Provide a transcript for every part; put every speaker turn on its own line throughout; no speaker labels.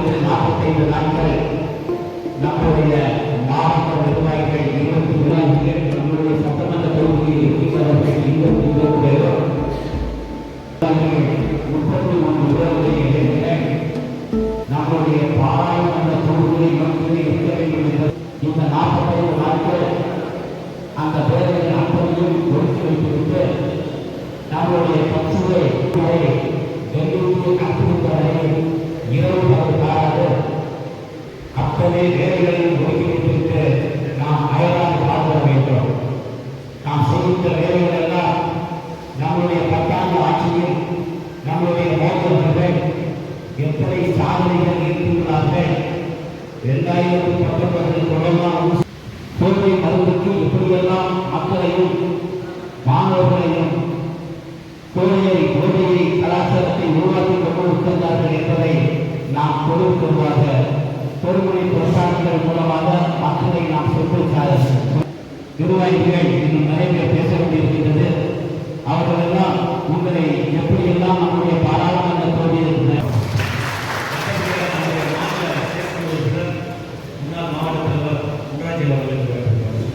ஆயிரத்தி நாற்பத்தைந்து நாட்கள் நம்முடைய மாவட்ட நிர்வாகிகள் இருபத்தி நிர்வாகிகள் நம்முடைய சட்டமன்ற தொகுதியில் இருக்கிறவர்கள் இருபத்தி இருபது பேரும் முப்பத்தி ஒன்று பேர்களை இளைஞர்கள் நம்முடைய பாராளுமன்ற தொகுதியை மட்டுமே இருக்க வேண்டும் என்ற இந்த நாற்பத்தைந்து நாட்கள் அந்த பேரவையில் அப்பதையும் ஒதுக்கி வைத்துவிட்டு நம்முடைய கட்சியை டெல்லிக்கு அனுப்பிவிட்டவரை இரவு பகல் காலாது அத்தனை வேலைகளையும் ஒதுக்கி வைத்துவிட்டு நாம் அயலாக பார்க்க வேண்டும். நாம் செய்கின்ற வேலைகள் எல்லாம் நம்முடைய பத்தாண்டு ஆட்சியில் நம்முடைய மோதல்கள் எத்தனை சாதனைகள் இருக்கின்றார்கள் இரண்டாயிரத்தி பத்தொன்பதில் தொடர்பான கொள்கை மருந்துக்கு இப்படியெல்லாம் மக்களையும் மாணவர்களையும் கொள்கையை கொள்கையை கலாச்சாரத்தை உருவாக்கி கொண்டு உட்கார்ந்தார்கள் என்பதை நாம் பொருள் கொடுக்கின்றதாக பொறுமொழி பிரசாரங்கள் மூலமாக மக்களை நாம் சொல்லி நிர்வாகிகள் இன்னும் நிறைய பேர் பேச வேண்டியிருக்கின்றது. அவர்களெல்லாம் உங்களை எப்படி நம்முடைய பாராளுமன்ற தொகுதியில்
முன்னாள் மாவட்ட தலைவர் முகராஜ் அவர்களுக்கு வேண்டுகிறோம்.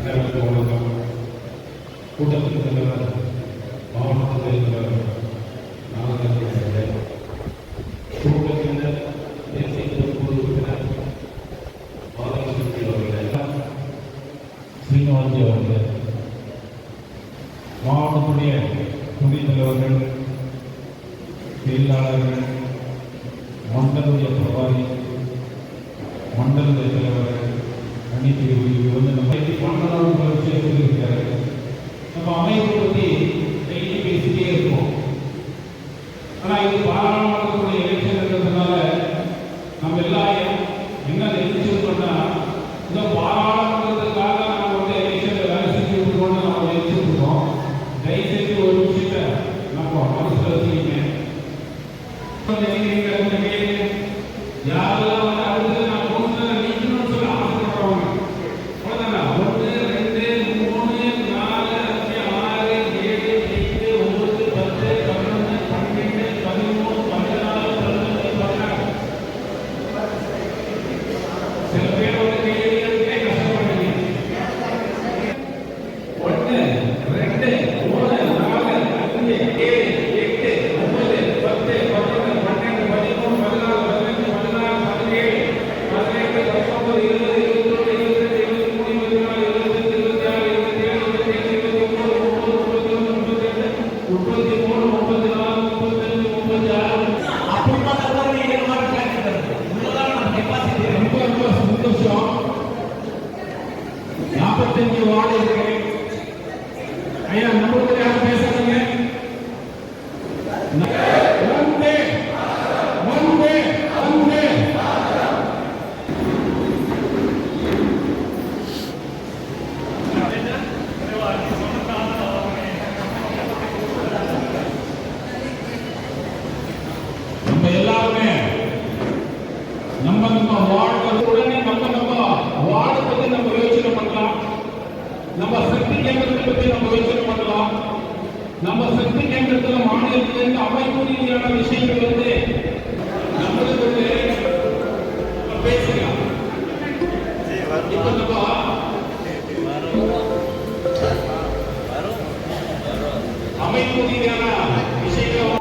அனைவருக்கும் வணக்கம் கூட்டத்தின் தலைவர் மாவட்ட தலைவர் நாகராஜன் அவர்களே கூட்டத்தின் தேசிய பொறுப்பு உறுப்பினர் பாலகிருஷ்ணன் மாவட்டத்துடைய தலைவர்கள் செயலாளர்கள் மண்டலுடைய பிரபாரி மண்டலுடைய தலைவர்கள் அனைத்து விருந்தினர் மண்டலம் நம்ம அமைப்பு பற்றி டெய்லி பேசிட்டே இருக்கோம் ஆனால் இது பாராளுமன்றத்துடைய எலெக்ஷன் இருக்கிறதுனால நம்ம எல்லாரும் என்ன நினைச்சிருக்கோம்னா இந்த பாராளுமன்றத்துக்காக நம்ம வந்து எலெக்ஷன்ல வேலை செஞ்சு விட்டுருவோம்னு நம்ம நினைச்சிட்டு இருக்கோம் தயவுசெய்து ஒரு விஷயத்த நம்ம மனசுல வச்சுக்கிங்க. நினைக்கிறீங்க நம்ம நம்ம வாழ்க்கை உடனே நம்ம நம்ம வாழை பத்தி நம்ம யோசனை பண்ணலாம். நம்ம சக்தி கேந்திரத்தை பத்தி நம்ம யோசனை பண்ணலாம். நம்ம சக்தி கேந்திரத்துல மாநிலத்திலிருந்து அமைப்பு ரீதியான விஷயங்கள் வந்து நம்மளுக்கு பேசலாம் இப்ப நம்ம அமைப்பு ரீதியான விஷயங்கள்